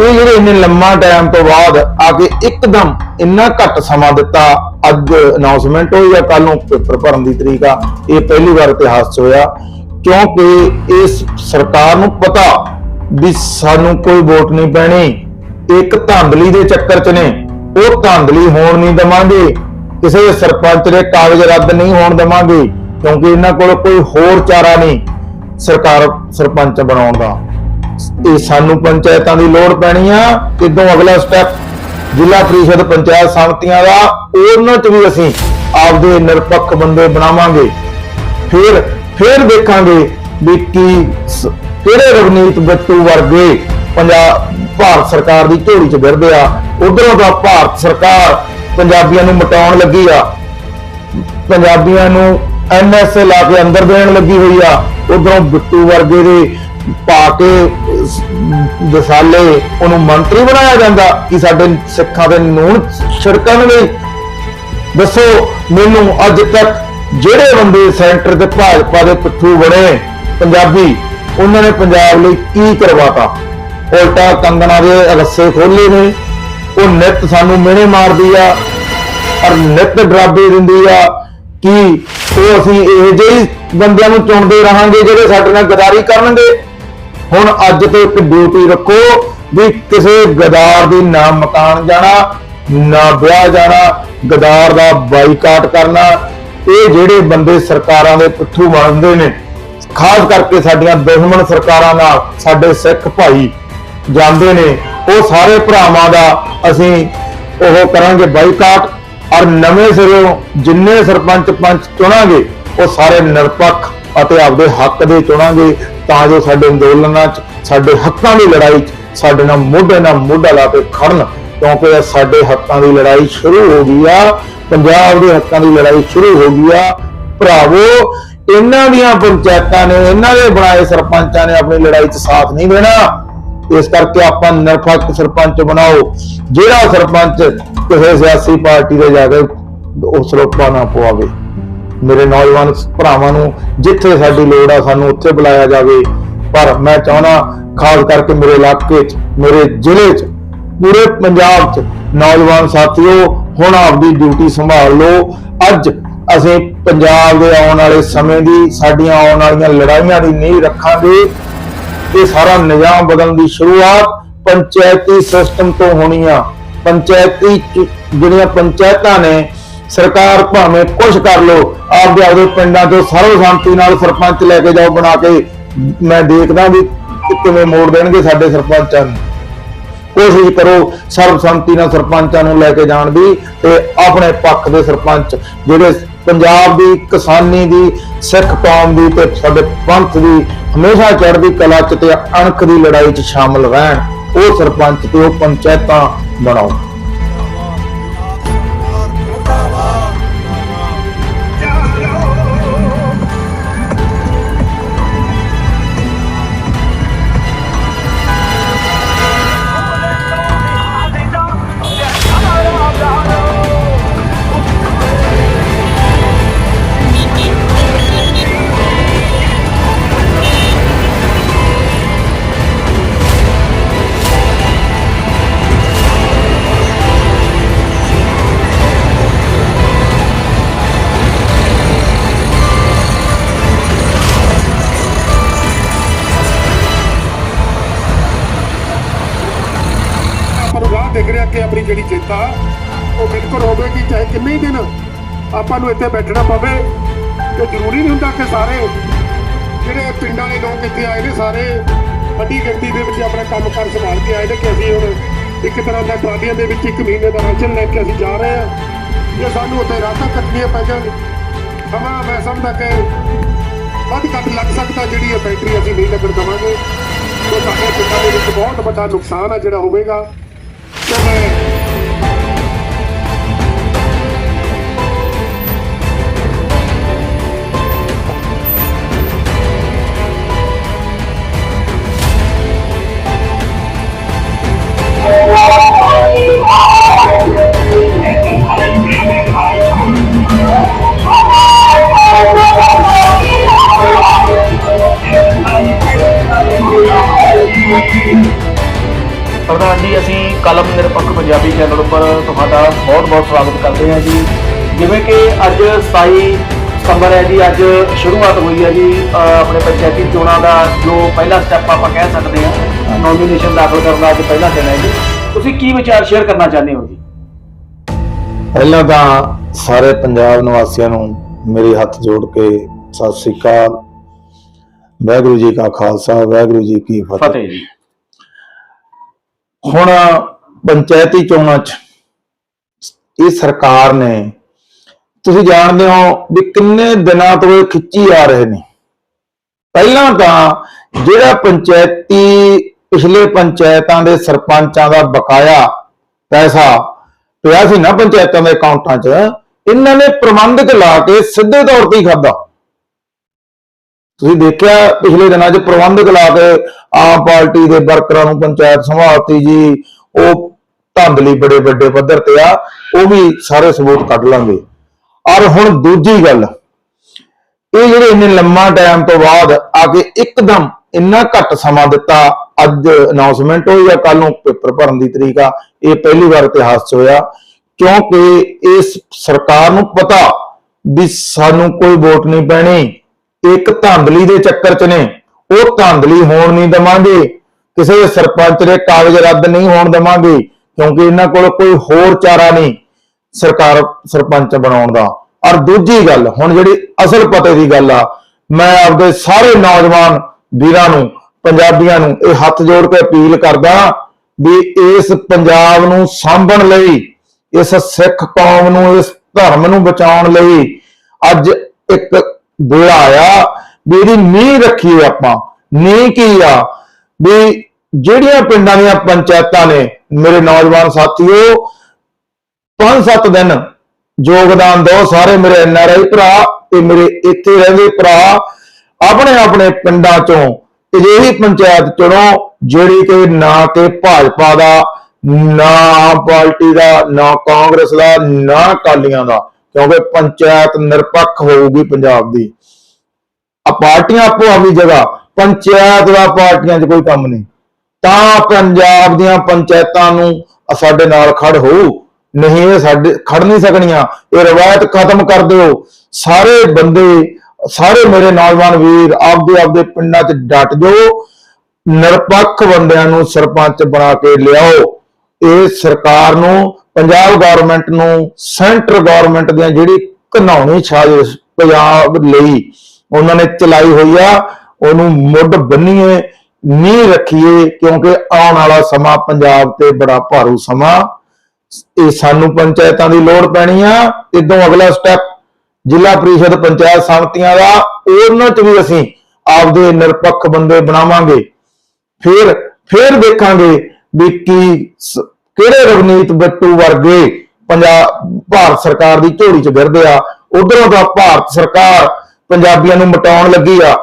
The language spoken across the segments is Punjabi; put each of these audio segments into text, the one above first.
ਇਹ ਜਿਹੜੇ ਇੰਨੇ ਲੰਮਾ ਟਾਈਮ ਤੋਂ ਬਾਅਦ ਆ ਕੇ ਇੱਕਦਮ ਇੰਨਾ ਘੱਟ ਸਮਾਂ ਦਿੱਤਾ, ਅੱਜ ਅਨਾਉਂਸਮੈਂਟ ਹੋਈ ਆ ਕੱਲ ਨੂੰ ਪੇਪਰ ਭਰਨ ਦੀ ਤਰੀਕ ਆ, ਇਹ ਪਹਿਲੀ ਵਾਰ ਇਤਿਹਾਸ 'ਚ ਹੋਇਆ। ਕਿਉਂਕਿ ਇਸ ਸਰਕਾਰ ਨੂੰ ਪਤਾ ਵੀ ਸਾਨੂੰ ਕੋਈ ਵੋਟ ਨਹੀਂ ਪੈਣੀ। ਇੱਕ ਧਾਂਦਲੀ ਦੇ ਚੱਕਰ 'ਚ ਨੇ, ਉਹ ਧਾਂਦਲੀ ਹੋਣ ਨਹੀਂ ਦਵਾਂਗੇ। ਕਿਸੇ ਸਰਪੰਚ ਦੇ ਕਾਗਜ਼ ਰੱਦ ਨਹੀਂ ਹੋਣ ਦਵਾਂਗੇ, ਕਿਉਂਕਿ ਇਹਨਾਂ ਕੋਲ ਕੋਈ ਹੋਰ ਚਾਰਾ ਨਹੀਂ ਸਰਕਾਰ, ਸਰਪੰਚ ਬਣਾਉਣ ਦਾ। ਇਹ ਸਾਨੂੰ ਪੰਚਾਇਤਾਂ ਦੀ ਲੋੜ ਪੈਣੀ ਆ ਇਦੋਂ ਅਗਲਾ ਸਟੈਪ ਜ਼ਿਲ੍ਹਾ ਪ੍ਰੀਸ਼ਦ ਪੰਚਾਇਤ ਸਮਤੀਆਂ ਦਾ, ਉਹਨਾਂ 'ਚ ਵੀ ਅਸੀਂ ਆਪਦੇ ਨਿਰਪੱਖ ਬੰਦੇ ਬਣਾਵਾਂਗੇ। ਫਿਰ ਫਿਰ ਦੇਖਾਂਗੇ ਵੀ ਕੀ ਕਿਹੜੇ ਰਵਨੀਤ ਬੱਟੂ ਵਰਗੇ ਪੰਜਾਬ, ਭਾਰਤ ਸਰਕਾਰ ਦੀ ਝੋਲੀ 'ਚ ਗਿਰਦੇ ਆ। ਉਧਰੋਂ ਤਾਂ ਭਾਰਤ ਸਰਕਾਰ ਪੰਜਾਬੀਆਂ ਨੂੰ ਮਟਾਉਣ ਲੱਗੀ ਆ। ਪੰਜਾਬੀਆਂ ਨੂੰ ਐਨਐਸਏ ਲਾ ਕੇ ਅੰਦਰ ਦੇਣ ਲੱਗੀ ਹੋਈ ਆ। ਉਧਰੋਂ ਬਿੱਟੂ ਵਰਗੇ ਦੇ ਪਾ ਕੇ ਦਸਾਲੇ ਉਹਨੂੰ ਮੰਤਰੀ ਬਣਾਇਆ ਜਾਂਦਾ ਕਿ ਸਾਡੇ ਸਿੱਖਾਂ ਦੇ ਨੂਣ ਛਿੜਕਣਗੇ ਦੱਸੋ, ਮੈਨੂੰ ਅੱਜ ਤੱਕ ਜਿਹੜੇ ਬੰਦੇ ਸੈਂਟਰ ਤੇ ਭਾਜਪਾ ਦੇ ਪਿੱਠੂ ਬਣੇ, ਪੰਜਾਬੀ, ਉਹਨਾਂ ਨੇ ਪੰਜਾਬ ਲਈ ਕੀ ਕਰਵਾਤਾ? ਉਲਟਾ ਕੰਗਣਾ ਦੇ ਰੱਸੇ ਖੋਲੇ ਨੇ। ਉਹ ਨਿਤ ਸਾਨੂੰ ਮਿਹਣੇ ਮਾਰਦੀ ਆ ਔਰ ਨਿਤ ਡਰਾਬੇ ਦਿੰਦੀ ਆ ਕਿ ਉਹ ਅਸੀਂ ਇਹੋ ਜਿਹੇ ਬੰਦਿਆਂ ਨੂੰ ਚੁਣਦੇ ਰਹਾਂਗੇ ਜਿਹੜੇ ਸਾਡੇ ਨਾਲ ਗਦਾਰੀ ਕਰਨਗੇ। ਹੁਣ ਅੱਜ ਤੋਂ ਇੱਕ ਡਿਊਟੀ ਰੱਖੋ ਵੀ ਕਿਸੇ ਗਦਾਰ ਦੀ ਨਾ ਮਕਾਨ ਜਾਣਾ, ਨਾ ਵਿਆਹ ਜਾਣਾ, ਗਦਾਰ ਦਾ ਬਾਈਕਾਟ ਕਰਨਾ। ਇਹ ਜਿਹੜੇ ਬੰਦੇ ਸਰਕਾਰਾਂ ਦੇ ਪਿੱਠੂ ਬਣਦੇ ਨੇ, ਖਾਸ ਕਰਕੇ ਸਾਡੀਆਂ ਦੁਸ਼ਮਣ ਸਰਕਾਰਾਂ ਨਾਲ ਸਾਡੇ ਸਿੱਖ ਭਾਈ ਜਾਂਦੇ ਨੇ, ਉਹ ਸਾਰੇ ਭਰਾਵਾਂ ਦਾ ਅਸੀਂ ਉਹ ਕਰਾਂਗੇ ਬਾਈਕਾਟ। ਔਰ ਨਵੇਂ ਸਿਰੋਂ ਜਿੰਨੇ ਸਰਪੰਚ ਪੰਚ ਚੁਣਾਂਗੇ, ਉਹ ਸਾਰੇ ਨਿਰਪੱਖ ਅਤੇ ਆਪਦੇ ਹੱਕ ਦੇ ਚੁਣਾਂਗੇ। ਤਾਂ ਜੋ ਸਾਡੇ ਅੰਦੋਲਨਾਂ 'ਚ, ਸਾਡੇ ਹੱਕਾਂ ਦੀ ਲੜਾਈ 'ਚ ਸਾਡੇ ਨਾਲ ਮੋਢੇ ਨਾਲ ਮੋਢਾ ਲਾ ਕੇ ਖੜਨ, ਕਿਉਂਕਿ ਸਾਡੇ ਹੱਕਾਂ ਦੀ ਲੜਾਈ ਸ਼ੁਰੂ ਹੋ ਗਈ ਆ, ਪੰਜਾਬ ਦੇ ਹੱਕਾਂ ਦੀ ਲੜਾਈ ਸ਼ੁਰੂ ਹੋ ਗਈ ਆ। ਭਰਾਵੋ, ਇਹਨਾਂ ਦੀਆਂ ਪੰਚਾਇਤਾਂ ਨੇ, ਇਹਨਾਂ ਦੇ ਬਣਾਏ ਸਰਪੰਚਾਂ ਨੇ ਆਪਣੀ ਲੜਾਈ 'ਚ ਸਾਥ ਨਹੀਂ ਦੇਣਾ। ਇਸ ਕਰਕੇ ਆਪਾਂ ਨਿਰਪੱਖ ਸਰਪੰਚ ਬਣਾਓ, ਜਿਹੜਾ ਸਰਪੰਚ ਕਿਸੇ ਸਿਆਸੀ ਪਾਰਟੀ ਦੇ ਜਾ ਕੇ ਉਸ ਰੋਪਾ ਨਾ ਪਵਾਵੇ। ਮੇਰੇ ਨੌਜਵਾਨ ਭਰਾਵਾਂ ਨੂੰ ਜਿੱਥੇ ਸਾਡੀ ਲੋੜ ਆ ਸਾਨੂੰ ਉੱਥੇ ਬੁਲਾਇਆ ਜਾਵੇ। ਪਰ ਮੈਂ ਚਾਹਣਾ ਖਾਸ ਕਰਕੇ ਮੇਰੇ ਇਲਾਕੇ 'ਚ, ਮੇਰੇ ਜ਼ਿਲ੍ਹੇ 'ਚ, ਪੂਰੇ ਪੰਜਾਬ 'ਚ ਨੌਜਵਾਨ ਸਾਥੀਓ, ਹੁਣ ਆਪਦੀ ਡਿਊਟੀ ਸੰਭਾਲ ਲਓ। ਅੱਜ ਅਸੀਂ ਪੰਜਾਬ ਦੇ ਆਉਣ ਵਾਲੇ ਸਮੇਂ ਦੀ, ਸਾਡੀਆਂ ਆਉਣ ਵਾਲੀਆਂ ਲੜਾਈਆਂ ਦੀ ਨੀਂਹ ਰੱਖਾਂਗੇ। ਇਹ ਸਾਰਾ ਨਿਜ਼ਾਮ ਬਦਲਣ ਦੀ ਸ਼ੁਰੂਆਤ ਪੰਚਾਇਤੀ ਸਿਸਟਮ ਤੋਂ ਹੋਣੀ ਆ। ਪੰਚਾਇਤੀ ਜਿਹੜੀਆਂ ਪੰਚਾਇਤਾਂ ਨੇ ਸਰਕਾਰ ਭਾਵੇਂ ਕੁਝ ਕਰ ਲੋ, ਆਪਦੇ ਆਪਦੇ ਪਿੰਡਾਂ ਤੋਂ ਸਰਵਸੰਮਤੀ ਨਾਲ ਸਰਪੰਚ ਲੈ ਕੇ ਜਾਓ ਬਣਾ ਕੇ, ਮੈਂ ਦੇਖਦਾ ਵੀ ਕਿਵੇਂ ਮੋੜ ਦੇਣਗੇ ਸਾਡੇ ਸਰਪੰਚਾਂ ਨੂੰ। ਕੋਸ਼ਿਸ਼ ਕਰੋ ਸਰਬਸੰਮਤੀ ਨਾਲ ਸਰਪੰਚਾਂ ਨੂੰ ਲੈ ਕੇ ਜਾਣ ਦੀ ਤੇ ਆਪਣੇ ਪੱਖ ਦੇ ਸਰਪੰਚ, ਜਿਹੜੇ ਪੰਜਾਬ ਦੀ ਕਿਸਾਨੀ ਦੀ, ਸਿੱਖ ਕੌਮ ਦੀ ਤੇ ਸਾਡੇ ਪੰਥ ਦੀ ਹਮੇਸ਼ਾ ਚੜ੍ਹਦੀ ਕਲਾ ਚ ਤੇ ਅਣਖ ਦੀ ਲੜਾਈ ਚ ਸ਼ਾਮਲ ਰਹਿਣ, ਉਹ ਸਰਪੰਚ ਤੇ ਉਹ ਪੰਚਾਇਤਾਂ ਬਣਾਓ। ਆਪਣੀ ਉਹ ਬਿਲਕੁਲ ਹੋਵੇਗੀ ਚਾਹੇ ਕਿੰਨੇ ਦਿਨ ਆਪਾਂ ਨੂੰ ਇੱਥੇ ਬੈਠਣਾ ਪਵੇ, ਤੇ ਜ਼ਰੂਰੀ ਨਹੀਂ ਹੁੰਦਾ ਕਿ ਸਾਰੇ ਜਿਹੜੇ ਪਿੰਡਾਂ ਦੇ ਲੋਕ ਇੱਥੇ ਆਏ ਨੇ, ਸਾਰੇ ਵੱਡੀ ਗਿਣਤੀ ਦੇ ਵਿੱਚ ਆਪਣਾ ਕੰਮ ਕਰ ਸੰਭਾਲ ਕੇ ਆਏ ਨੇ ਕਿ ਅਸੀਂ ਹੁਣ ਇੱਕ ਤਰ੍ਹਾਂ ਦਾ ਟਰਾਲੀਆਂ ਦੇ ਵਿੱਚ ਇੱਕ ਮਹੀਨੇ ਦਾ ਰਾਸ਼ਨ ਲੈ ਕੇ ਅਸੀਂ ਜਾ ਰਹੇ ਹਾਂ। ਜੇ ਸਾਨੂੰ ਉੱਥੇ ਰਾਤਾਂ ਕੱਟਣੀਆਂ ਪੈ ਜਾਣ, ਸਮਾਂ ਮੈਂ ਸਮਝਦਾ ਕਿ ਵੱਧ ਘੱਟ ਲੱਗ ਸਕਦਾ ਜਿਹੜੀ ਇਹ ਫੈਕਟਰੀ ਅਸੀਂ ਨਹੀਂ ਲੱਗਣ ਦੇਵਾਂਗੇ। ਤੇ ਸਾਡੇ ਪਿੰਡਾਂ ਦੇ ਵਿੱਚ ਬਹੁਤ ਵੱਡਾ ਨੁਕਸਾਨ ਆ ਜਿਹੜਾ ਹੋਵੇਗਾ। ਤੇ ਮੈਂ ਪ੍ਰਧਾਨ ਜੀ, ਅਸੀਂ ਕਲਮ ਨਿਰਪੱਖ ਪੰਜਾਬੀ ਚੈਨਲ ਉੱਪਰ ਤੁਹਾਡਾ ਬਹੁਤ-ਬਹੁਤ ਸਵਾਗਤ ਕਰਦੇ ਹਾਂ ਜੀ। ਜਿਵੇਂ ਕਿ ਅੱਜ 27 ਸਤੰਬਰ ਹੈ ਜੀ, ਅੱਜ ਸ਼ੁਰੂਆਤ ਹੋਈ ਹੈ ਜੀ ਆਪਣੇ ਪੰਚਾਇਤੀ ਚੋਣਾਂ ਦਾ ਜੋ ਪਹਿਲਾ ਸਟੈਪ ਆਪਾਂ ਕਹਿ ਸਕਦੇ ਹਾਂ। ਨੋਮੀਨੇਸ਼ਨ ਦਾਖਲ ਕਰਨ ਦਾ ਅੱਜ ਪਹਿਲਾ ਦਿਨ ਹੈ ਜੀ। ਤੁਸੀਂ ਕੀ ਵਿਚਾਰ ਸ਼ੇਅਰ ਕਰਨਾ ਚਾਹੁੰਦੇ ਹੋ ਜੀ? ਪਹਿਲਾਂ ਤਾਂ ਸਾਰੇ ਪੰਜਾਬ ਨਿਵਾਸੀਆਂ ਨੂੰ ਮੇਰੇ ਹੱਥ ਜੋੜ ਕੇ ਸਤਿ ਸ੍ਰੀ ਅਕਾਲ। ਵਾਹਿਗੁਰੂ ਜੀ ਕਾ ਖਾਲਸਾ ਵਾਹਿਗੁਰੂ ਜੀ ਕੀ ਫਤਿਹ। ਫਤਿਹ ਜੀ। ਹੁਣ ਪੰਚਾਇਤੀ ਚੋਣਾਂ 'ਚ ਇਹ ਸਰਕਾਰ ਨੇ ਤੁਸੀਂ ਜਾਣਦੇ ਹੋ ਵੀ ਕਿੰਨੇ ਦਿਨਾਂ ਤੋਂ ਇਹ ਖਿੱਚੀ ਆ ਰਹੇ ਨੇ। ਪਹਿਲਾਂ ਤਾਂ ਜਿਹੜਾ ਪੰਚਾਇਤੀ ਪਿਛਲੇ ਪੰਚਾਇਤਾਂ ਦੇ ਸਰਪੰਚਾਂ ਦਾ ਬਕਾਇਆ ਪੈਸਾ ਪਿਆ ਸੀ ਨਾ ਪੰਚਾਇਤਾਂ ਦੇ ਅਕਾਊਂਟਾਂ 'ਚ, ਇਹਨਾਂ ਨੇ ਪ੍ਰਬੰਧਕ ਲਾ ਕੇ ਸਿੱਧੇ ਤੌਰ ਤੇ ਹੀ ਖਾਦਾ ਤੁਸੀਂ ਦੇਖਿਆ ਪਿਛਲੇ ਦਿਨਾਂ 'ਚ ਪ੍ਰਬੰਧਕ ਲਾ ਕੇ ਆਮ ਪਾਰਟੀ ਦੇ ਵਰਕਰਾਂ ਨੂੰ ਪੰਚਾਇਤ ਸੰਭਾਲਤੀ ਜੀ, ਉਹ ਧਾਂਦਲੀ ਬੜੇ ਵੱਡੇ ਪੱਧਰ ਤੇ ਆ, ਉਹ ਵੀ ਸਾਰੇ ਸਬੂਤ ਕੱਢ ਲਾਂਗੇ। ਔਰ ਹੁਣ ਦੂਜੀ ਗੱਲ, ਇਹ ਜਿਹੜੇ ਇੰਨੇ ਲੰਮਾ ਟਾਈਮ ਤੋਂ ਬਾਅਦ ਆ ਕੇ ਇੱਕਦਮ ਇੰਨਾ ਘੱਟ ਸਮਾਂ ਦਿੱਤਾ ਅੱਜ ਅਨਾਉਂਸਮੈਂਟ ਹੋਈ ਆ ਕੱਲ ਨੂੰ ਪੇਪਰ ਭਰਨ ਦੀ ਤਰੀਕ ਆ, ਇਹ ਪਹਿਲੀ ਵਾਰ ਇਤਿਹਾਸ 'ਚ ਹੋਇਆ। ਕਿਉਂਕਿ ਇਸ ਸਰਕਾਰ ਨੂੰ ਪਤਾ ਵੀ ਸਾਨੂੰ ਕੋਈ ਵੋਟ ਨਹੀਂ ਪੈਣੀ। ਇੱਕ ਧਾਂਦਲੀ ਦੇ ਚੱਕਰ 'ਚ ਨੇ, ਉਹ ਧਾਂਦਲੀ ਹੋਣ ਨਹੀਂ ਦਵਾਂਗੇ। ਕਿਸੇ ਸਰਪੰਚ ਦੇ ਕਾਗਜ਼ ਰੱਦ ਨਹੀਂ ਹੋਣ ਦਵਾਂਗੇ, ਕਿਉਂਕਿ ਇਹਨਾਂ ਕੋਲ ਕੋਈ ਹੋਰ ਚਾਰਾ ਨਹੀਂ ਸਰਕਾਰ, ਸਰਪੰਚ ਬਣਾਉਣ ਦਾ। ਔਰ ਦੂਜੀ ਗੱਲ, ਹੁਣ ਜਿਹੜੀ ਅਸਲ ਪਤੇ ਦੀ ਗੱਲ ਆ, ਮੈਂ ਆਪਦੇ ਸਾਰੇ ਨੌਜਵਾਨ ਵੀਰਾਂ ਨੂੰ ਪੰਜਾਬੀਆਂ ਨੂੰ ਇਹ ਹੱਥ ਜੋੜ ਕੇ ਅਪੀਲ ਕਰਦਾ ਵੀ ਇਸ ਪੰਜਾਬ ਨੂੰ ਸਾਂਭਣ ਲਈ, ਇਸ ਸਿੱਖ ਕੌਮ ਨੂੰ, ਇਸ ਧਰਮ ਨੂੰ ਬਚਾਉਣ ਲਈ ਅੱਜ ਇੱਕ ਵੇਲਾ ਆਇਆ ਵੀ ਇਹਦੀ ਨੀਂਹ ਰੱਖੀਏ ਆਪਾਂ। ਨੀਂਹ ਕੀ ਆ? ਵੀ ਜਿਹੜੀਆਂ ਪਿੰਡਾਂ ਦੀਆਂ ਪੰਚਾਇਤਾਂ ਨੇ, ਮੇਰੇ ਨੌਜਵਾਨ ਸਾਥੀਓ ਪੰਜ ਸੱਤ ਦਿਨ ਯੋਗਦਾਨ ਦਿਓ ਸਾਰੇ ਮੇਰੇ ਐਨਆਰਆਈ ਭਰਾ ਤੇ ਮੇਰੇ ਇੱਥੇ ਰਹਿੰਦੇ ਭਰਾ ਆਪਣੇ ਆਪਣੇ ਪਿੰਡਾਂ ਚੋਂ ਅਜਿਹੀ ਪੰਚਾਇਤ ਚੁਣੋ ਜਿਹੜੀ ਕਿ ਨਾ ਕਿ ਭਾਜਪਾ ਦਾ, ਨਾ ਆਮ ਪਾਰਟੀ ਦਾ, ਨਾ ਕਾਂਗਰਸ ਦਾ, ਨਾ ਅਕਾਲੀਆਂ ਦਾ, ਕਿਉਂਕਿ ਪੰਚਾਇਤ ਨਿਰਪੱਖ ਹੋਊਗੀ ਪੰਜਾਬ ਦੀ। ਆ ਪਾਰਟੀਆਂ ਆਪੋ ਆਪਣੀ ਜਗ੍ਹਾ, ਪੰਚਾਇਤ ਦਾ ਪਾਰਟੀਆਂ 'ਚ ਕੋਈ ਕੰਮ ਨਹੀਂ। ਤਾਂ ਪੰਜਾਬ ਦੀਆਂ ਪੰਚਾਇਤਾਂ ਨੂੰ ਸਾਡੇ ਨਾਲ ਖੜ ਹੋਊ ਨਹੀਂ ਇਹ ਸਾਡੇ ਖੜ ਨਹੀਂ ਸਕਣੀਆਂ। ਇਹ ਰਵਾਇਤ ਖਤਮ ਕਰ ਦਿਓ। ਸਾਰੇ ਬੰਦੇ ਸਾਰੇ ਮੇਰੇ ਨੌਜਵਾਨ ਵੀਰ ਆਪਦੇ ਆਪਦੇ ਪਿੰਡਾਂ 'ਚ ਡਟ ਜਾਓ, ਨਿਰਪੱਖ ਬੰਦਿਆਂ ਨੂੰ ਸਰਪੰਚ ਬਣਾ ਕੇ ਲਿਆਓ। ਇਹ ਸਰਕਾਰ ਨੂੰ, ਪੰਜਾਬ ਗਵਰਨਮੈਂਟ ਨੂੰ ਸੈਂਟਰ ਗਵਰਨਮੈਂਟ ਦੀਆਂ ਜਿਹੜੀ ਘਨਾਉਣੀ ਸਾਜ਼ਿਸ਼ ਪੰਜਾਬ ਲਈ ਉਹਨਾਂ ਨੇ ਚਲਾਈ ਹੋਈ ਆ, ਉਹਨੂੰ ਮੁੱਢ ਬੰਨੀਏ, ਨੀਂਹ ਰੱਖੀਏ, ਕਿਉਂਕਿ ਆਉਣ ਵਾਲਾ ਸਮਾਂ ਪੰਜਾਬ ਤੇ ਬੜਾ ਭਾਰੂ ਸਮਾਂ। ਇਹ ਸਾਨੂੰ ਪੰਚਾਇਤਾਂ ਦੀ ਲੋੜ ਪੈਣੀ ਆ। ਇਦੋਂ ਅਗਲਾ ਸਟੈਪ ਜ਼ਿਲ੍ਹਾ ਪ੍ਰੀਸ਼ਦ ਪੰਚਾਇਤ ਸਮਤੀਆਂ ਦਾ ਉਹਨਾਂ ਚ ਵੀ ਅਸੀਂ ਆਪਦੇ ਨਿਰਪੱਖ ਬੰਦੇ ਬਣਾਵਾਂਗੇ। ਫਿਰ ਫਿਰ ਦੇਖਾਂਗੇ ਵੀ ਕੀ ਕਿਹੜੇ ਰਵਨੀਤ ਬੱਟੂ ਵਰਗੇ ਪੰਜਾਬ, ਭਾਰਤ ਸਰਕਾਰ ਦੀ ਝੋਲੀ ਚ ਗਿਰਦੇ ਆ। ਉਧਰੋਂ ਤਾਂ ਭਾਰਤ ਸਰਕਾਰ ਪੰਜਾਬੀਆਂ ਨੂੰ ਮਟਾਉਣ ਲੱਗੀ ਆ।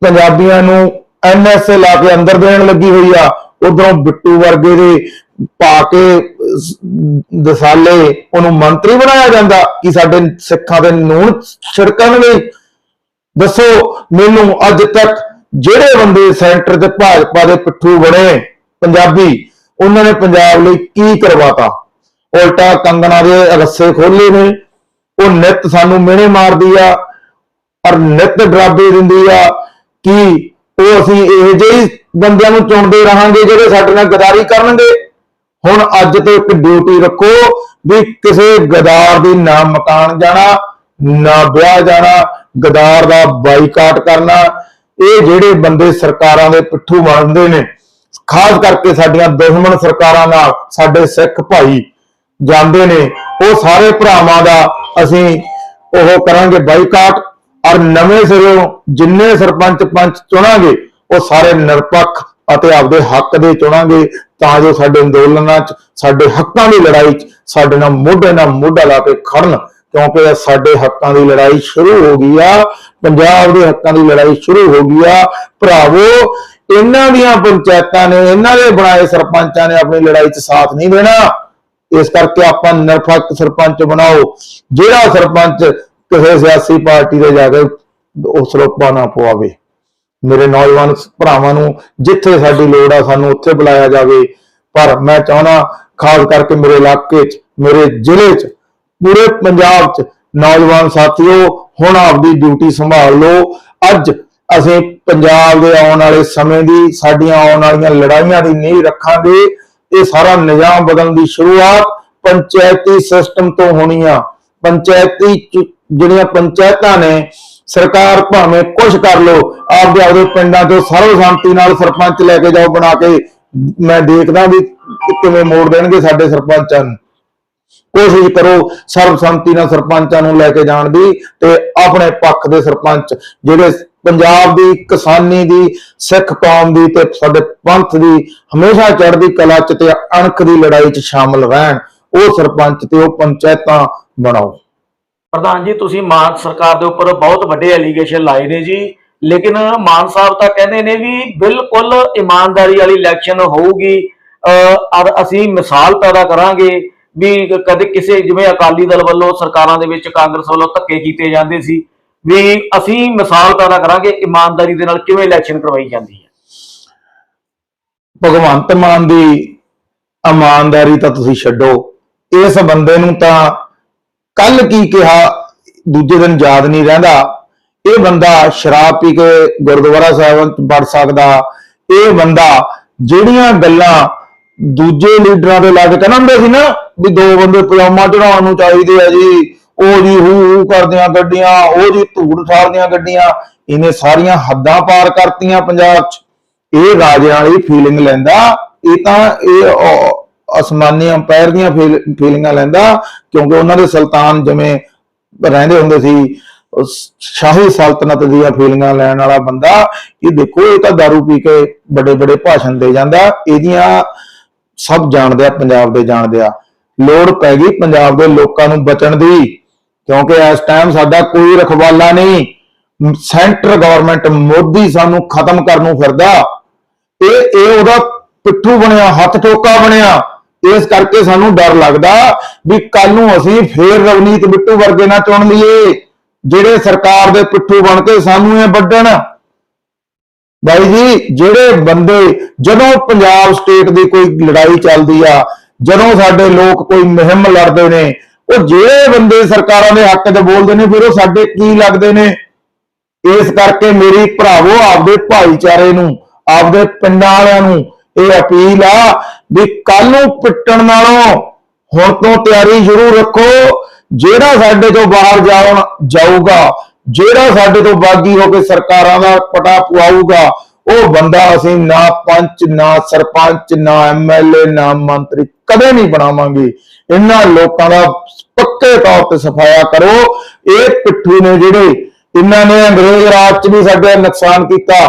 ਪੰਜਾਬੀਆਂ ਨੂੰ ਐਨਐਸਏ ਲਾ ਕੇ ਅੰਦਰ ਦੇਣ ਲੱਗੀ ਹੋਈ ਆ। ਉਧਰੋਂ ਬਿੱਟੂ ਵਰਗੇ ਦੇ ਪਾ ਕੇ ਦਸਾਲੇ ਉਹਨੂੰ ਮੰਤਰੀ ਬਣਾਇਆ ਜਾਂਦਾ ਕਿ ਸਾਡੇ ਸਿੱਖਾਂ ਦੇ ਨੂਨ ਛਿੜਕਣਗੇ। ਦੱਸੋ, ਮੈਨੂੰ ਅੱਜ ਤੱਕ ਜਿਹੜੇ ਬੰਦੇ ਸੈਂਟਰ ਤੇ ਭਾਜਪਾ ਦੇ ਪਿੱਠੂ ਬਣੇ, ਪੰਜਾਬੀ, ਉਹਨਾਂ ਨੇ ਪੰਜਾਬ ਲਈ ਕੀ ਕਰਵਾਤਾ? ਉਲਟਾ ਕੰਗਣਾ ਦੇ ਰੱਸੇ ਖੋਲੇ ਨੇ। ਉਹ ਨਿਤ ਸਾਨੂੰ ਮਿਹਣੇ ਮਾਰਦੀ ਆ, ਔਰ ਨਿਤ ਡਰਾਬੇ ਦਿੰਦੀ ਆ ਕਿ ਉਹ ਅਸੀਂ ਇਹ ਜਿਹੇ ਬੰਦਿਆਂ ਨੂੰ ਚੁਣਦੇ ਰਹਾਂਗੇ ਜਿਹੜੇ ਸਾਡੇ ਨਾਲ ਗਦਾਰੀ ਕਰਨਗੇ। ਹੁਣ ਅੱਜ ਤੋਂ ਇੱਕ ਡਿਊਟੀ ਰੱਖੋ ਵੀ ਕਿਸੇ ਗਦਾਰ ਦੀ ਨਾ ਮਕਾਨ ਜਾਣਾ, ਨਾ ਵਿਆਹ ਜਾਣਾ, ਗਦਾਰ ਦਾ ਬਾਈਕਾਟ ਕਰਨਾ। ਇਹ ਜਿਹੜੇ ਬੰਦੇ ਸਰਕਾਰਾਂ ਦੇ ਪਿੱਠੂ ਬਣਦੇ ਨੇ, ਖਾਸ ਕਰਕੇ ਸਾਡੀਆਂ ਦੁਸ਼ਮਣ ਸਰਕਾਰਾਂ ਨਾਲ ਸਾਡੇ ਸਿੱਖ ਭਾਈ ਜਾਂਦੇ ਨੇ, ਉਹ ਸਾਰੇ ਭਰਾਵਾਂ ਦਾ ਅਸੀਂ ਉਹ ਕਰਾਂਗੇ ਬਾਈਕਾਟ ਔਰ ਨਵੇਂ ਸਿਰੋਂ ਜਿੰਨੇ ਸਰਪੰਚ ਪੰਚ ਚੁਣਾਂਗੇ, ਉਹ ਸਾਰੇ ਨਿਰਪੱਖ ਅਤੇ ਆਪਦੇ ਹੱਕ ਦੇ ਚੁਣਾਂਗੇ ਤਾਂ ਜੋ ਸਾਡੇ ਅੰਦੋਲਨਾਂ 'ਚ, ਸਾਡੇ ਹੱਕਾਂ ਦੀ ਲੜਾਈ 'ਚ ਸਾਡੇ ਨਾਲ ਮੋਢੇ ਨਾਲ ਮੋਢਾ ਲਾ ਕੇ ਖੜਨ, ਕਿਉਂਕਿ ਸਾਡੇ ਹੱਕਾਂ ਦੀ ਲੜਾਈ ਸ਼ੁਰੂ ਹੋ ਗਈ ਆ, ਪੰਜਾਬ ਦੇ ਹੱਕਾਂ ਦੀ ਲੜਾਈ ਸ਼ੁਰੂ ਹੋ ਗਈ ਆ। ਭਰਾਵੋ, ਇਹਨਾਂ ਦੀਆਂ ਪੰਚਾਇਤਾਂ ਨੇ, ਇਹਨਾਂ ਦੇ ਬਣਾਏ ਸਰਪੰਚਾਂ ਨੇ ਆਪਣੀ ਲੜਾਈ 'ਚ ਸਾਥ ਨਹੀਂ ਦੇਣਾ। ਇਸ ਕਰਕੇ ਆਪਾਂ ਨਿਰਪੱਖ ਸਰਪੰਚ ਬਣਾਓ, ਜਿਹੜਾ ਸਰਪੰਚ ਕਿਸੇ ਸਿਆਸੀ ਪਾਰਟੀ ਦੇ ਜਾ ਕੇ ਉਸ ਸਰੋਪਾ ਨਾ ਪਵਾਵੇ। ਮੇਰੇ ਨੌਜਵਾਨ ਭਰਾਵਾਂ ਨੂੰ ਜਿੱਥੇ ਸਾਡੀ ਲੋੜ ਆ ਸਾਨੂੰ ਉੱਥੇ ਬੁਲਾਇਆ ਜਾਵੇ। ਪਰ ਮੈਂ ਚਾਹੁੰਦਾ, ਖਾਸ ਕਰਕੇ ਮੇਰੇ ਇਲਾਕੇ 'ਚ, ਮੇਰੇ ਜ਼ਿਲ੍ਹੇ 'ਚ, ਪੂਰੇ ਪੰਜਾਬ 'ਚ ਨੌਜਵਾਨ ਸਾਥੀਓ, ਹੁਣ ਆਪਦੀ ਡਿਊਟੀ ਸੰਭਾਲ ਲਓ। ਅੱਜ ਅਸੀਂ ਪੰਜਾਬ ਦੇ ਆਉਣ ਵਾਲੇ ਸਮੇਂ ਦੀ, ਸਾਡੀਆਂ ਆਉਣ ਵਾਲੀਆਂ ਲੜਾਈਆਂ ਦੀ ਨੀਂਹ ਰੱਖਾਂਗੇ। ਇਹ ਸਾਰਾ ਨਿਜ਼ਾਮ ਬਦਲਣ ਦੀ ਸ਼ੁਰੂਆਤ ਪੰਚਾਇਤੀ ਸਿਸਟਮ ਤੋਂ ਹੋਣੀ ਆ। ਪੰਚਾਇਤੀ ਚ- ਜਿਹੜੀਆਂ ਪੰਚਾਇਤਾਂ ਨੇ ਸਰਕਾਰ ਭਾਵੇਂ ਕੁਝ ਕਰ ਲੋ, ਆਪਦੇ ਆਪਦੇ ਪਿੰਡਾਂ ਤੋਂ ਸਰਵਸੰਮਤੀ ਨਾਲ ਸਰਪੰਚ ਲੈ ਕੇ ਜਾਓ ਬਣਾ ਕੇ, ਮੈਂ ਦੇਖਦਾ ਵੀ ਕਿਵੇਂ ਮੋੜ ਦੇਣਗੇ ਸਾਡੇ ਸਰਪੰਚਾਂ ਨੂੰ। ਕੋਸ਼ਿਸ਼ ਕਰੋ ਸਰਬਸੰਮਤੀ ਨਾਲ ਸਰਪੰਚਾਂ ਨੂੰ ਲੈ ਕੇ ਜਾਣ ਦੀ ਤੇ ਆਪਣੇ ਪੱਖ ਦੇ ਸਰਪੰਚ, ਜਿਹੜੇ ਪੰਜਾਬ ਦੀ, ਕਿਸਾਨੀ ਦੀ, ਸਿੱਖ ਕੌਮ ਦੀ ਤੇ ਸਾਡੇ ਪੰਥ ਦੀ ਹਮੇਸ਼ਾ ਚੜ੍ਹਦੀ ਕਲਾ ਚ ਤੇ ਅਣਖ ਦੀ ਲੜਾਈ ਚ ਸ਼ਾਮਲ ਰਹਿਣ, ਉਹ ਸਰਪੰਚ ਤੇ ਉਹ ਪੰਚਾਇਤਾਂ ਬਣਾਓ। ਪ੍ਰਧਾਨ ਜੀ, ਤੁਸੀਂ ਮਾਨ ਸਰਕਾਰ ਦੇ ਉੱਪਰ ਬਹੁਤ ਵੱਡੇ ਐਲੀਗੇਸ਼ਨ ਲਾਏ ਨੇ ਜੀ। ਲੇਕਿਨ ਮਾਨ ਸਾਹਿਬ ਤਾਂ ਕਹਿੰਦੇ ਨੇ ਵੀ ਬਿਲਕੁਲ ਇਮਾਨਦਾਰੀ ਵਾਲੀ ਇਲੈਕਸ਼ਨ ਹੋਊਗੀ। ਔਰ ਅਸੀਂ ਮਿਸਾਲ ਪੈਦਾ ਕਰਾਂਗੇ ਵੀ ਕਦੇ ਕਿਸੇ, ਜਿਵੇਂ ਅਕਾਲੀ ਦਲ ਵੱਲੋਂ ਸਰਕਾਰਾਂ ਦੇ ਵਿੱਚ ਕਾਂਗਰਸ ਵੱਲੋਂ ਧੱਕੇ ਕੀਤੇ ਜਾਂਦੇ ਸੀ, ਵੀ ਅਸੀਂ ਮਿਸਾਲ ਪੈਦਾ ਕਰਾਂਗੇ, ਇਮਾਨਦਾਰੀ ਦੇ ਨਾਲ ਕਿਵੇਂ ਇਲੈਕਸ਼ਨ ਕਰਵਾਈ ਜਾਂਦੀ ਹੈ? ਭਗਵੰਤ ਮਾਨ ਦੀ ਇਮਾਨਦਾਰੀ ਤਾਂ ਤੁਸੀਂ ਛੱਡੋ। ਇਸ ਬੰਦੇ ਨੂੰ ਤਾਂ ਕੱਲ ਕੀ ਕਿਹਾ, ਦੂਜੇ ਦਿਨ ਯਾਦ ਨਹੀਂ ਰਹਿੰਦਾ। ਇਹ ਬੰਦਾ ਸ਼ਰਾਬ ਪੀ ਕੇ ਗੁਰਦੁਆਰਾ ਸਾਹਿਬ ਵੜ ਸਕਦਾ। ਇਹ ਬੰਦਾ ਜਿਹੜੀਆਂ ਗੱਲਾਂ ਦੂਜੇ ਲੀਡਰਾਂ ਦੇ ਲੱਗ ਕਹਿੰਦਾ ਹੁੰਦੇ ਸੀ ਨਾ, ਵੀ ਦੋ ਬੰਦੇ ਪਜਾਮਾ ਚੜਾਉਣ ਨੂੰ ਚਾਹੀਦੇ ਆ ਜੀ, ਉਹ ਜੀ ਹੂ ਹੂ ਕਰਦੀਆਂ ਗੱਡੀਆਂ, ਉਹ ਜੀ ਧੂੜ ਠਾਰਦੀਆਂ ਗੱਡੀਆਂ, ਇਹਨੇ ਸਾਰੀਆਂ ਹੱਦਾਂ ਪਾਰ ਕਰਤੀਆਂ ਪੰਜਾਬ 'ਚ। ਇਹ ਰਾਜਿਆਂ ਵਾਲੀ ਫੀਲਿੰਗ ਲੈਂਦਾ, ਇਹ ਤਾਂ ਇਹ ਅਸਮਾਨੀ ਅੰਪਾਇਰ ਦੀਆਂ ਫੀਲਿੰਗਾਂ ਲੈਂਦਾ, ਕਿਉਂਕਿ ਉਹਨਾਂ ਦੇ ਸੁਲਤਾਨ ਜਿਵੇਂ ਰਹਿੰਦੇ ਹੁੰਦੇ ਸੀ ਸ਼ਾਹੀ ਸਲਤਨਤ ਦੀਆਂ ਫੀਲਿੰਗਾਂ ਲੈਣ ਵਾਲਾ ਬੰਦਾ, ਇਹ ਦੇਖੋ, ਇਹ ਤਾਂ दारू ਪੀ ਕੇ ਵੱਡੇ ਵੱਡੇ ਭਾਸ਼ਣ ਦੇ ਜਾਂਦਾ, ਇਹਦੀਆਂ ਸਭ ਜਾਣਦੇ ਆ, ਪੰਜਾਬ ਦੇ ਜਾਣਦੇ ਆ। ਲੋੜ ਪੈ ਗਈ ਪੰਜਾਬ ਦੇ ਲੋਕਾਂ ਨੂੰ ਬਚਣ ਦੀ, ਕਿਉਂਕਿ ਇਸ ਟਾਈਮ ਸਾਡਾ ਕੋਈ ਰਖਵਾਲਾ ਨਹੀਂ। ਸੈਂਟਰ ਗਵਰਨਮੈਂਟ ਮੋਦੀ ਸਾਨੂੰ ਖਤਮ ਕਰਨ ਨੂੰ ਫਿਰਦਾ। ਇਹ ਇਹ ਉਹਦਾ ਪਿੱਠੂ ਬਣਿਆ, ਹੱਥ ਟੋਕਾ ਬਣਿਆ। ਇਸ ਕਰਕੇ ਸਾਨੂੰ ਡਰ ਲੱਗਦਾ ਵੀ ਕੱਲ ਨੂੰ ਅਸੀਂ ਫੇਰ ਰਵਨੀਤ ਬਿੱਟੂ ਵਰਗੇ ਨਾ ਚੁਣ ਲਈਏ, ਜਿਹੜੇ ਸਰਕਾਰ ਦੇ ਪਿੱਠੂ ਬਣ ਕੇ ਸਾਨੂੰ ਇਹ ਵੱਢਣ। ਬਾਈ ਜੀ, ਜਿਹੜੇ ਬੰਦੇ, ਜਦੋਂ ਪੰਜਾਬ ਸਟੇਟ ਦੀ ਕੋਈ ਲੜਾਈ ਚੱਲਦੀ ਆ, ਜਦੋਂ ਸਾਡੇ ਲੋਕ ਕੋਈ ਮੁਹਿੰਮ ਲੜਦੇ ਨੇ, ਉਹ ਜਿਹੜੇ ਬੰਦੇ ਸਰਕਾਰਾਂ ਦੇ ਹੱਕ 'ਚ ਬੋਲਦੇ ਨੇ, ਫਿਰ ਉਹ ਸਾਡੇ ਕੀ ਲੱਗਦੇ ਨੇ? ਇਸ ਕਰਕੇ ਮੇਰੀ ਭਰਾਵੋ, ਆਪਦੇ ਭਾਈਚਾਰੇ ਨੂੰ, ਆਪਦੇ ਪਿੰਡਾਂ ਵਾਲਿਆਂ ਨੂੰ ਇਹ ਅਪੀਲ ਆ ਵੀ ਕੱਲ ਨੂੰ ਪਿੱਟਣ ਨਾਲੋਂ ਹੁਣ ਤੋਂ ਤਿਆਰੀ ਸ਼ੁਰੂ ਰੱਖੋ। ਜਿਹੜਾ ਸਾਡੇ ਤੋਂ ਬਾਹਰ ਜਾਉਣ ਜਾਊਗਾ, ਜਿਹੜਾ ਸਾਡੇ ਤੋਂ ਬਾਗੀ ਹੋ ਕੇ ਸਰਕਾਰਾਂ ਦਾ ਪਟਾ ਪਵਾਊਗਾ, ਉਹ ਬੰਦਾ ਅਸੀਂ ਨਾ ਪੰਚ, ਨਾ ਸਰਪੰਚ, ਨਾ ਐਮਐਲਏ ਨਾ ਮੰਤਰੀ ਕਦੇ ਨਹੀਂ ਬਣਾਵਾਂਗੇ। ਇਹਨਾਂ ਲੋਕਾਂ ਦਾ ਪੱਕੇ ਤੌਰ ਤੇ ਸਫਾਇਆ ਕਰੋ। ਇਹ ਪਿੱਠੂ ਨੇ ਜਿਹੜੇ, ਇਹਨਾਂ ਨੇ ਅੰਗਰੇਜ਼ ਰਾਜ 'ਚ ਵੀ ਸਾਡੇ ਨੁਕਸਾਨ ਕੀਤਾ।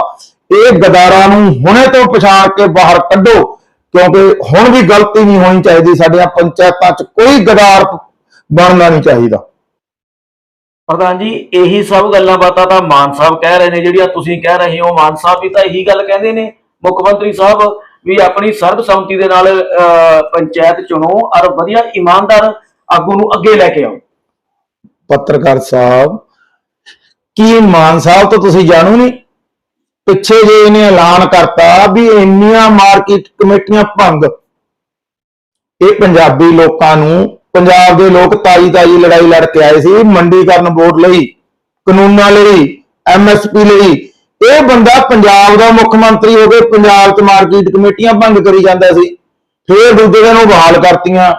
ਇਹ ਗਦਾਰਾਂ ਨੂੰ ਹੁਣੇ ਤੋਂ ਪਛਾਣ ਕੇ ਬਾਹਰ ਕੱਢੋ ਕਿਉਂਕਿ ਹੁਣ ਵੀ ਗਲਤੀ ਨਹੀਂ ਹੋਣੀ ਚਾਹੀਦੀ ਸਾਡੀਆਂ ਪੰਚਾਇਤਾਂ 'ਚ ਕੋਈ ਗਦਾਰ ਬਣਨਾ ਨਹੀਂ ਚਾਹੀਦਾ। ਪ੍ਰਧਾਨ ਜੀ ਇਹੀ ਸਭ ਗੱਲਾਂ ਬਾਤਾਂ ਤਾਂ ਮਾਨ ਸਾਹਿਬ ਕਹਿ ਰਹੇ ਨੇ ਜਿਹੜੀਆਂ ਤੁਸੀਂ ਕਹਿ ਰਹੇ ਹੋ ਮਾਨ ਸਾਹਿਬ ਵੀ ਤਾਂ ਇਹੀ ਗੱਲ ਕਹਿੰਦੇ ਨੇ। ਮੁੱਖ ਮੰਤਰੀ ਸਾਹਿਬ ਵੀ ਆਪਣੀ ਸਰਬਸੰਮਤੀ ਦੇ ਨਾਲ ਪੰਚਾਇਤ ਚੁਣੋ ਔਰ ਵਧੀਆ ਇਮਾਨਦਾਰ ਆਗੂ ਨੂੰ ਅੱਗੇ ਲੈ ਕੇ ਆਓ। ਪੱਤਰਕਾਰ ਸਾਹਿਬ ਕੀ ਮਾਨ ਸਾਹਿਬ ਤੋਂ ਤੁਸੀਂ ਜਾਣੂ ਨਹੀਂ? ਪਿੱਛੇ ਜੇ ਇਹਨੇ ਐਲਾਨ ਕਰਤਾ ਵੀ ਇੰਨੀਆਂ ਮਾਰਕੀਟ ਕਮੇਟੀਆਂ ਭੰਗ, ਇਹ ਪੰਜਾਬੀ ਲੋਕਾਂ ਨੂੰ, ਪੰਜਾਬ ਦੇ ਲੋਕ ਤਾਜ਼ੀ ਤਾਜ਼ੀ ਲੜਾਈ ਲੜ ਕੇ ਆਏ ਸੀ ਮੰਡੀਕਰਨ ਬੋਰਡ ਲਈ, ਕਾਨੂੰਨਾਂ ਲਈ ਐਮਐਸਪੀ ਲਈ। ਇਹ ਬੰਦਾ ਪੰਜਾਬ ਦਾ ਮੁੱਖ ਮੰਤਰੀ ਹੋ ਕੇ ਪੰਜਾਬ 'ਚ ਮਾਰਕੀਟ ਕਮੇਟੀਆਂ ਭੰਗ ਕਰੀ ਜਾਂਦਾ ਸੀ, ਫੇਰ ਦੂਜੇ ਦਿਨ ਉਹ ਬਹਾਲ ਕਰਤੀਆਂ।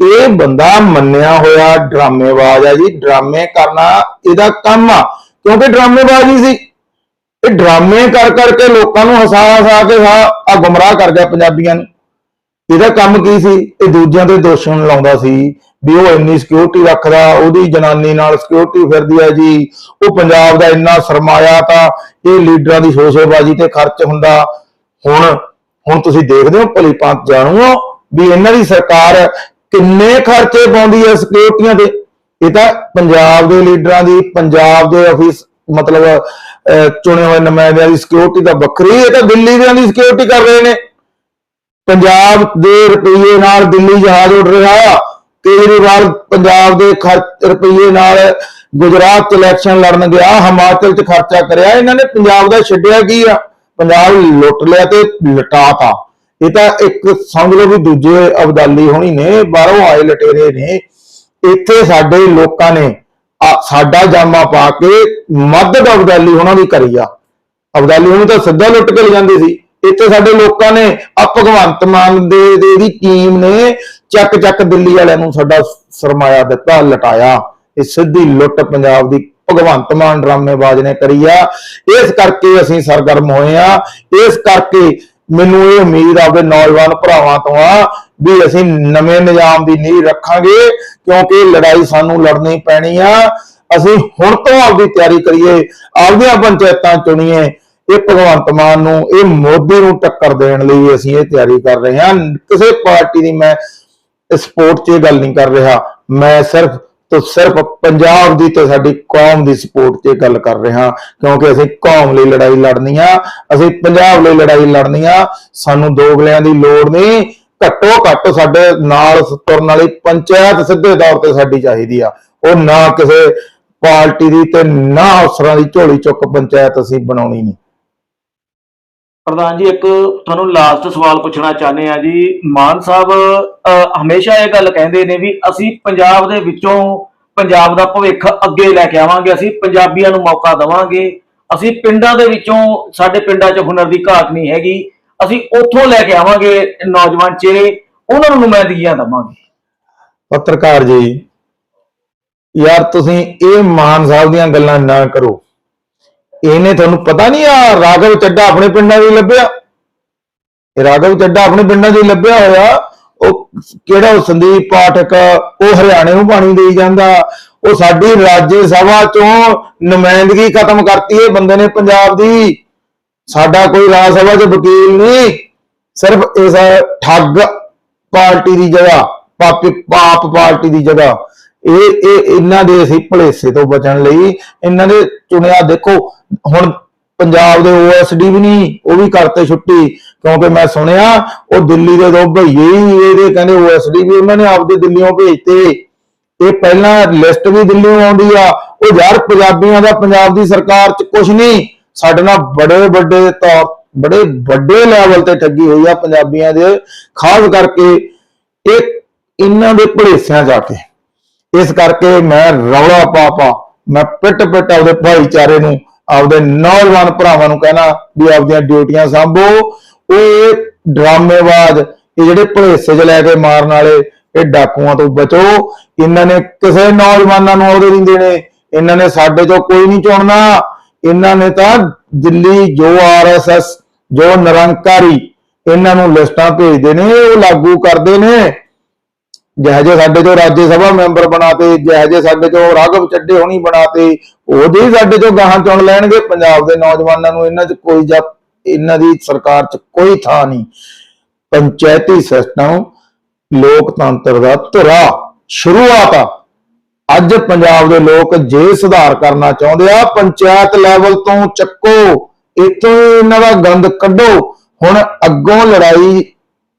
ਇਹ ਬੰਦਾ ਮੰਨਿਆ ਹੋਇਆ ਡਰਾਮੇਬਾਜ਼ ਆ ਜੀ, ਡਰਾਮੇ ਕਰਨਾ ਇਹਦਾ ਕੰਮ ਆ, ਕਿਉਂਕਿ ਡਰਾਮੇਬਾਜ਼ ਹੀ ਸੀ। ਇਹ ਡਰਾਮੇ ਕਰ ਕਰਕੇ ਲੋਕਾਂ ਨੂੰ ਹਸਾ ਹਸਾ ਕੇ ਆ ਗੁੰਮਰਾਹ ਕਰ ਗਿਆ ਪੰਜਾਬੀਆਂ ਨੂੰ। ਇਹਦਾ ਕੰਮ ਕੀ ਸੀ? ਇਹ ਦੂਜਿਆਂ ਤੇ ਦੋਸ਼ਣ ਲਾਉਂਦਾ ਸੀ ਵੀ ਉਹ ਇੰਨੀ ਸਿਕਿਉਰਿਟੀ ਰੱਖਦਾ, ਉਹਦੀ ਜਨਾਨੀ ਨਾਲ ਸਿਕਿਉਰਿਟੀ ਫਿਰਦੀ ਹੈ ਜੀ। ਉਹ ਪੰਜਾਬ ਦਾ ਇੰਨਾ ਸਰਮਾਇਆ ਤਾਂ ਇਹ ਲੀਡਰਾਂ ਦੀ ਸ਼ੋਸ਼ੇਬਾਜ਼ੀ ਤੇ ਖਰਚ ਹੁੰਦਾ। ਹੁਣ ਹੁਣ ਤੁਸੀਂ ਦੇਖਦੇ ਹੋ ਭਲੀ ਪੰਤ ਜਾਣੂ ਵੀ ਇਹਨਾਂ ਦੀ ਸਰਕਾਰ ਕਿੰਨੇ ਖਰਚੇ ਪਾਉਂਦੀ ਹੈ ਸਿਕਿਉਰਿਟੀਆਂ ਤੇ। ਇਹ ਤਾਂ ਪੰਜਾਬ ਦੇ ਲੀਡਰਾਂ ਦੀ, ਪੰਜਾਬ ਦੇ ਆਫਿਸ ਮਤਲਬ ਚੁਣੇ ਹੋਏ ਨੁਮਾਇੰਦਿਆਂ ਦੀ ਸਿਕਿਉਰਿਟੀ ਤਾਂ ਵੱਖਰੀ ਇਹ ਤਾਂ ਦਿੱਲੀ ਦਿਆਂ ਦੀ ਸਿਕਿਉਰਿਟੀ ਕਰ ਰਹੇ ਨੇ। ਪੰਜਾਬ ਦੇ ਰੁਪਈਏ ਨਾਲ ਦਿੱਲੀ ਜਹਾਜ਼ ਉੱਡ ਰਿਹਾ ਕੇਜਰੀਵਾਲ ਪੰਜਾਬ ਦੇ ਖਰਚ, ਰੁਪਈਏ ਨਾਲ ਗੁਜਰਾਤ ਇਲੈਕਸ਼ਨ ਲੜਨ ਗਿਆ, ਹਿਮਾਚਲ ਚ ਖਰਚਾ ਕਰਿਆ। ਇਹਨਾਂ ਨੇ ਪੰਜਾਬ ਦਾ ਛੱਡਿਆ ਕੀ ਆ? ਪੰਜਾਬ ਲੁੱਟ ਲਿਆ ਤੇ ਲਟਾਤਾ ਇਹ ਤਾਂ ਇੱਕ ਸਮਝ ਲਓ ਵੀ ਦੂਜੇ ਅਬਦਾਲੀ ਹੋਣੀ ਨੇ, ਬਾਹਰੋਂ ਆਏ ਲਟੇਰੇ ਨੇ। ਇੱਥੇ ਸਾਡੇ ਲੋਕਾਂ ਨੇ ਸਾਡਾ ਜਾਮਾ ਪਾ ਕੇ ਮਦਦ ਅਬਦਾਲੀ ਉਹਨਾਂ ਦੀ ਕਰੀ ਆ। ਅਬਦਾਲੀ ਉਹਨੂੰ ਤਾਂ ਸਿੱਧਾ ਲੁੱਟ ਕੇ ਲੈ ਜਾਂਦੇ ਸੀ। ਇੱਥੇ ਸਾਡੇ ਲੋਕਾਂ ਨੇ ਆ ਭਗਵੰਤ ਮਾਨ ਦੇ ਦੇ ਦੀ ਟੀਮ ਨੇ ਚੱਕ ਚੱਕ ਦਿੱਲੀ ਵਾਲਿਆਂ ਨੂੰ ਸਾਡਾ ਸਰਮਾਇਆ ਦਿੱਤਾ, ਲਟਾਇਆ। ਇਹ ਸਿੱਧੀ ਲੁੱਟ ਪੰਜਾਬ ਦੀ ਭਗਵੰਤ ਮਾਨ ਡਰਾਮੇਬਾਜ਼ ਨੇ ਕਰੀ ਆ। ਇਸ ਕਰਕੇ ਅਸੀਂ ਸਰਗਰਮ ਹੋਏ ਆ। ਇਸ ਕਰਕੇ ਮੈਨੂੰ ਇਹ ਉਮੀਦ ਆਵੇ ਨੌਜਵਾਨ ਭਰਾਵਾਂ ਤੋਂ ਆ ਵੀ ਅਸੀਂ ਨਵੇਂ ਨਿਜ਼ਾਮ ਦੀ ਨੀਂਹ ਰੱਖਾਂਗੇ, ਕਿਉਂਕਿ ਲੜਾਈ ਸਾਨੂੰ ਲੜਨੀ ਪੈਣੀ ਆ। ਅਸੀਂ ਹੁਣ ਤੋਂ ਆਪਦੀ ਤਿਆਰੀ ਕਰੀਏ, ਆਪਦੀਆਂ ਪੰਚਾਇਤਾਂ ਚੁਣੀਏ। ਇਹ ਭਗਵੰਤ ਮਾਨ ਨੂੰ, ਇਹ ਮੋਦੀ ਨੂੰ ਟੱਕਰ ਦੇਣ ਲਈ ਅਸੀਂ ਇਹ ਤਿਆਰੀ ਕਰ ਰਹੇ ਹਾਂ। ਕਿਸੇ ਪਾਰਟੀ ਦੀ ਮੈਂ ਸਪੋਰਟ 'ਚ ਇਹ ਗੱਲ ਨਹੀਂ ਕਰ ਰਿਹਾ। ਮੈਂ ਸਿਰਫ ਤੇ ਸਿਰਫ ਪੰਜਾਬ ਦੀ ਤੇ ਸਾਡੀ ਕੌਮ ਦੀ ਸਪੋਰਟ 'ਚ ਗੱਲ ਕਰ ਰਿਹਾ ਕਿਉਂਕਿ ਅਸੀਂ ਕੌਮ ਲਈ ਲੜਾਈ ਲੜਨੀ ਆ, ਅਸੀਂ ਪੰਜਾਬ ਲਈ ਲੜਾਈ ਲੜਨੀ ਆ। ਸਾਨੂੰ ਦੋਗਲਿਆਂ ਦੀ ਲੋੜ ਨਹੀਂ। ਘੱਟੋ ਘੱਟ ਸਾਡੇ ਨਾਲ ਤੁਰਨ ਵਾਲੀ ਪੰਚਾਇਤ ਸਿੱਧੇ ਤੌਰ ਤੇ ਸਾਡੀ ਚਾਹੀਦੀ ਆ। ਉਹ ਨਾ ਕਿਸੇ ਪਾਰਟੀ ਦੀ ਤੇ ਨਾ ਅਫਸਰਾਂ ਦੀ ਝੋਲੀ ਚੁੱਕ ਪੰਚਾਇਤ ਅਸੀਂ ਬਣਾਉਣੀ ਨਹੀਂ। ਪ੍ਰਧਾਨ ਜੀ, ਇੱਕ ਤੁਹਾਨੂੰ ਲਾਸਟ ਸਵਾਲ ਪੁੱਛਣਾ ਚਾਹੁੰਦੇ ਆ ਜੀ। ਮਾਨ ਸਾਹਿਬ ਹਮੇਸ਼ਾ ਇਹ ਗੱਲ ਕਹਿੰਦੇ ਨੇ ਵੀ ਅਸੀਂ ਪੰਜਾਬ ਦੇ ਵਿੱਚੋਂ ਪੰਜਾਬ ਦਾ ਭਵਿੱਖ ਅੱਗੇ ਲੈ ਕੇ ਆਵਾਂਗੇ, ਅਸੀਂ ਪੰਜਾਬੀਆਂ ਨੂੰ ਮੌਕਾ ਦੇਵਾਂਗੇ। ਅਸੀਂ ਪਿੰਡਾਂ ਦੇ ਵਿੱਚੋਂ, ਸਾਡੇ ਪਿੰਡਾਂ 'ਚ ਹੁਨਰ ਦੀ ਘਾਟ ਨਹੀਂ ਹੈਗੀ। ਅਸੀਂ ਉੱਥੋਂ ਲੈ ਕੇ ਆਵਾਂਗੇ ਨੌਜਵਾਨ ਚਿਹਰੇ, ਉਹਨਾਂ ਨੂੰ ਨੁਮਾਇੰਦਗੀਆਂ ਦੇਵਾਂਗੇ। ਪੱਤਰਕਾਰ ਜੀ, ਯਾਰ ਤੁਸੀਂ ਇਹ ਮਾਨ ਸਾਹਿਬ ਦੀਆਂ ਗੱਲਾਂ ਨਾ ਕਰੋ। ਇਹਨੇ ਤੁਹਾਨੂੰ ਪਤਾ ਨਹੀਂ ਆ ਰਾਘਵ ਚੱਡਾ ਆਪਣੇ ਪਿੰਡਾਂ 'ਚ ਲੱਭਿਆ? ਇਹ ਰਾਘਵ ਚੱਡਾ ਆਪਣੇ ਪਿੰਡਾਂ 'ਚ ਲੱਭਿਆ ਹੋਇਆ? ਉਹ ਕਿਹੜਾ ਉਹ ਸੰਦੀਪ ਪਾਠਕ, ਉਹ ਹਰਿਆਣੇ ਨੂੰ ਪਾਣੀ ਦੇਈ ਜਾਂਦਾ? ਉਹ ਸਾਡੀ ਰਾਜ ਸਭਾ ਚੋਂ ਨੁਮਾਇੰਦਗੀ ਖਤਮ ਕਰਤੀ ਇਹ ਬੰਦੇ ਨੇ ਪੰਜਾਬ ਦੀ। ਸਾਡਾ ਕੋਈ ਰਾਜ ਸਭਾ 'ਚ ਵਕੀਲ ਨਹੀਂ, ਸਿਰਫ ਇਸ ਠੱਗ ਪਾਰਟੀ ਦੀ ਜਗ੍ਹਾ, ਪਾਪੀ, ਪਾਪ ਪਾਰਟੀ ਦੀ ਜਗ੍ਹਾ। ਇਹ ਇਹ, ਇਹਨਾਂ ਦੇ ਅਸੀਂ ਭਲੇਸੇ ਤੋਂ ਬਚਣ ਲਈ ਇਹਨਾਂ ਦੇ ਚੁਣਿਆ ਦੇਖੋ, ਹੁਣ ਪੰਜਾਬ ਦੇ ਓਐਸਡੀ ਵੀ ਨਹੀਂ, ਉਹ ਵੀ ਕਰਤੇ ਛੁੱਟੀ, ਕਿਉਂਕਿ ਮੈਂ ਸੁਣਿਆ, ਉਹ ਦਿੱਲੀ ਦੇ ਦੋ ਭਈਏ ਇਹਦੇ ਕਹਿੰਦੇ ਓਐਸਡੀ ਵੀ ਉਹਨਾਂ ਨੇ ਆਪਦੇ ਦਿੱਲੀੋਂ ਭੇਜਤੇ। ਇਹ ਪਹਿਲਾਂ ਲਿਸਟ ਵੀ ਦਿੱਲੀੋਂ ਆਉਂਦੀ ਆ, ਉਹ ਯਾਰ ਪੰਜਾਬੀਆਂ ਦਾ ਪੰਜਾਬ ਦੀ ਸਰਕਾਰ 'ਚ ਕੁਝ ਨਹੀਂ। ਸਾਡੇ ਨਾਲ ਬੜੇ ਵੱਡੇ ਤੌਰ ਬੜੇ ਵੱਡੇ ਲੈਵਲ ਤੇ ਠੱਗੀ ਹੋਈ ਆ ਪੰਜਾਬੀਆਂ ਦੇ, ਖਾਸ ਕਰਕੇ ਇਹ ਇਹਨਾਂ ਦੇ ਭਲੇਸਿਆਂ ਜਾ ਕੇ। ਇਸ ਕਰਕੇ ਮੈਂ ਰੌਲਾ ਪਾ ਮੈਂ ਪਿੱਟ ਪਿੱਟ ਆਪਦੇ ਭਾਈਚਾਰੇ ਨੂੰ, ਆਪਦੇ ਨੌਜਵਾਨ ਭਰਾਵਾਂ ਨੂੰ ਕਹਿਣਾ ਵੀ ਆਪਦੀਆਂ ਡਿਊਟੀਆਂ ਸੰਭੋ। ਉਹ ਡਰਾਮੇਬਾਜ਼, ਇਹ ਜਿਹੜੇ ਭਲੇਸੇ 'ਚ ਲੈ ਕੇ ਮਾਰਨ ਵਾਲੇ, ਇਹ ਡਾਕੂਆਂ ਤੋਂ ਬਚੋ। ਇਹਨਾਂ ਨੇ ਕਿਸੇ ਨੌਜਵਾਨਾਂ ਨੂੰ ਅਹੁਦੇ ਨਹੀਂ ਦੇਣੇ। ਇਹਨਾਂ ਨੇ ਸਾਡੇ ਚੋਂ ਕੋਈ ਨਹੀਂ ਚੁਣਨਾ। ਇਹਨਾਂ ਨੇ ਤਾਂ ਦਿੱਲੀ ਜੋ ਆਰਐਸਐਸ, ਜੋ ਨਿਰੰਕਾਰੀ, ਇਹਨਾਂ ਨੂੰ ਲਿਸਟਾਂ ਭੇਜਦੇ ਨੇ, ਉਹ ਲਾਗੂ ਕਰਦੇ ਨੇ। ਜਿਹੋ ਜਿਹੇ ਸਾਡੇ ਚੋਂ ਰਾਜ ਸਭਾ ਮੈਂਬਰ ਬਣਾਤੇ, ਜਿਹੋ ਜਿਹੇ ਸਾਡੇ ਚੋਂ ਰਾਘਵ ਚੱਡੇ ਹੋਣੀ ਬਣਾਤੇ, ਉਹਦੇ ਹੀ ਸਾਡੇ ਚੋਂ ਗਾਹਾਂ ਚੁਣ ਲੈਣਗੇ। ਪੰਜਾਬ ਦੇ ਨੌਜਵਾਨਾਂ ਨੂੰ ਇਹਨਾਂ 'ਚ ਕੋਈ ਜਾਂ ਇਹਨਾਂ ਦੀ ਸਰਕਾਰ 'ਚ ਕੋਈ ਥਾਂ ਨਹੀਂ। ਪੰਚਾਇਤੀ ਸਿਸਟਮ, ਲੋਕਤੰਤਰ ਦਾ ਧੁਰਾ, ਸ਼ੁਰੂਆਤ ਆ। ਅੱਜ ਪੰਜਾਬ ਦੇ ਲੋਕ ਜੇ ਸੁਧਾਰ ਕਰਨਾ ਚਾਹੁੰਦੇ ਆ, ਪੰਚਾਇਤ ਲੈਵਲ ਤੋਂ ਚੱਕੋ, ਇੱਥੋਂ ਇਹਨਾਂ ਦਾ ਗੰਦ ਕੱਢੋ। ਹੁਣ ਅੱਗੋਂ ਲੜਾਈ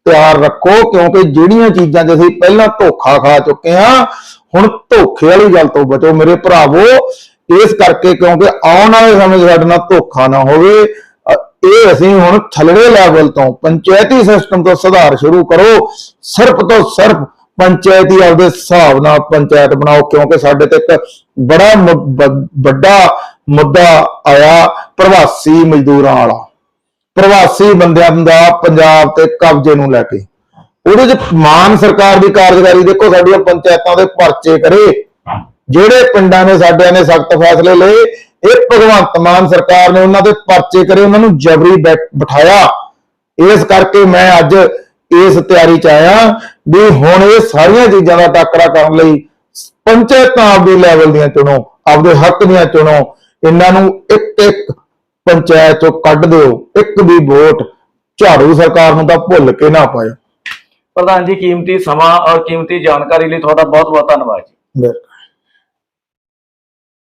ਤਿਆਰ ਰੱਖੋ, ਕਿਉਂਕਿ ਜਿਹੜੀਆਂ ਚੀਜ਼ਾਂ 'ਚ ਅਸੀਂ ਪਹਿਲਾਂ ਧੋਖਾ ਖਾ ਚੁੱਕੇ ਆ ਹੁਣ ਧੋਖੇ ਵਾਲੀ ਗੱਲ ਤੋਂ ਬਚੋ ਮੇਰੇ ਭਰਾਵੋ। ਇਸ ਕਰਕੇ ਕਿਉਂਕਿ ਆਉਣ ਵਾਲੇ ਸਮੇਂ 'ਚ ਸਾਡੇ ਨਾਲ ਧੋਖਾ ਨਾ ਹੋਵੇ ਇਹ ਅਸੀਂ ਹੁਣ ਥੱਲੜੇ ਲੈਵਲ ਤੋਂ, ਪੰਚਾਇਤੀ ਸਿਸਟਮ ਤੋਂ ਸੁਧਾਰ ਸ਼ੁਰੂ ਕਰੋ। ਸਿਰਫ ਤੋਂ ਸਿਰਫ ਪੰਚਾਇਤੀ ਆਪਦੇ ਹਿਸਾਬ ਨਾਲ ਪੰਚਾਇਤ ਬਣਾਓ, ਕਿਉਂਕਿ ਸਾਡੇ ਤੇ ਇੱਕ ਬੜਾ ਵੱਡਾ ਮੁੱਦਾ ਆਇਆ ਪ੍ਰਵਾਸੀ ਮਜ਼ਦੂਰਾਂ ਵਾਲਾ। ਪ੍ਰਵਾਸੀ ਬੰਦਿਆਂ ਦਾ ਪੰਜਾਬ ਤੇ ਕਬਜ਼ੇ ਨੂੰ ਲੈ ਕੇ। ਉਹਦੇ ਚ ਮਾਨ ਸਰਕਾਰ ਦੀ ਕਾਰਜਕਾਰੀ ਦੇਖੋ, ਸਾਡੀਆਂ ਪੰਚਾਇਤਾਂ ਦੇ ਪਰਚੇ ਕਰੇ। ਜਿਹੜੇ ਪਿੰਡਾਂ ਨੇ ਸਾਡਿਆਂ ਨੇ ਸਖਤ ਫੈਸਲੇ ਲਏ, ਇਹ ਭਗਵੰਤ ਮਾਨ ਸਰਕਾਰ ਨੇ ਉਹਨਾਂ ਦੇ ਪਰਚੇ ਕਰੇ, ਉਹਨਾਂ ਨੂੰ ਜਬਰੀ ਬੈ- ਬਿਠਾਇਆ। ਇਸ ਕਰਕੇ ਮੈਂ ਅੱਜ ਇਸ ਤਿਆਰੀ ਚ ਆਇਆ ਵੀ ਹੁਣ ਇਹ ਸਾਰੀਆਂ ਚੀਜ਼ਾਂ ਦਾ ਟਾਕਰਾ ਕਰਨ ਲਈ ਪੰਚਾਇਤਾਂ ਆਪਦੇ ਲੈਵਲ ਦੀਆਂ ਚੁਣੋ ਆਪਦੇ ਹੱਕ ਦੀਆਂ ਚੁਣੋ। ਇਹਨਾਂ ਨੂੰ ਇੱਕ ਇੱਕ ਪੰਚਾਇਤ ਚੋਂ ਕੱਢ ਦਿਓ ਇੱਕ ਵੀ ਵੋਟ ਝਾੜੂ ਸਰਕਾਰ ਨੂੰ ਤਾਂ ਭੁੱਲ ਕੇ ਨਾ ਪਾਇਓ। ਪ੍ਰਧਾਨ ਜੀ ਕੀਮਤੀ ਸਮਾਂ ਔਰ ਕੀਮਤੀ ਜਾਣਕਾਰੀ ਲਈ ਤੁਹਾਡਾ ਬਹੁਤ ਬਹੁਤ ਧੰਨਵਾਦ ਜੀ। ਬਿਲਕੁਲ।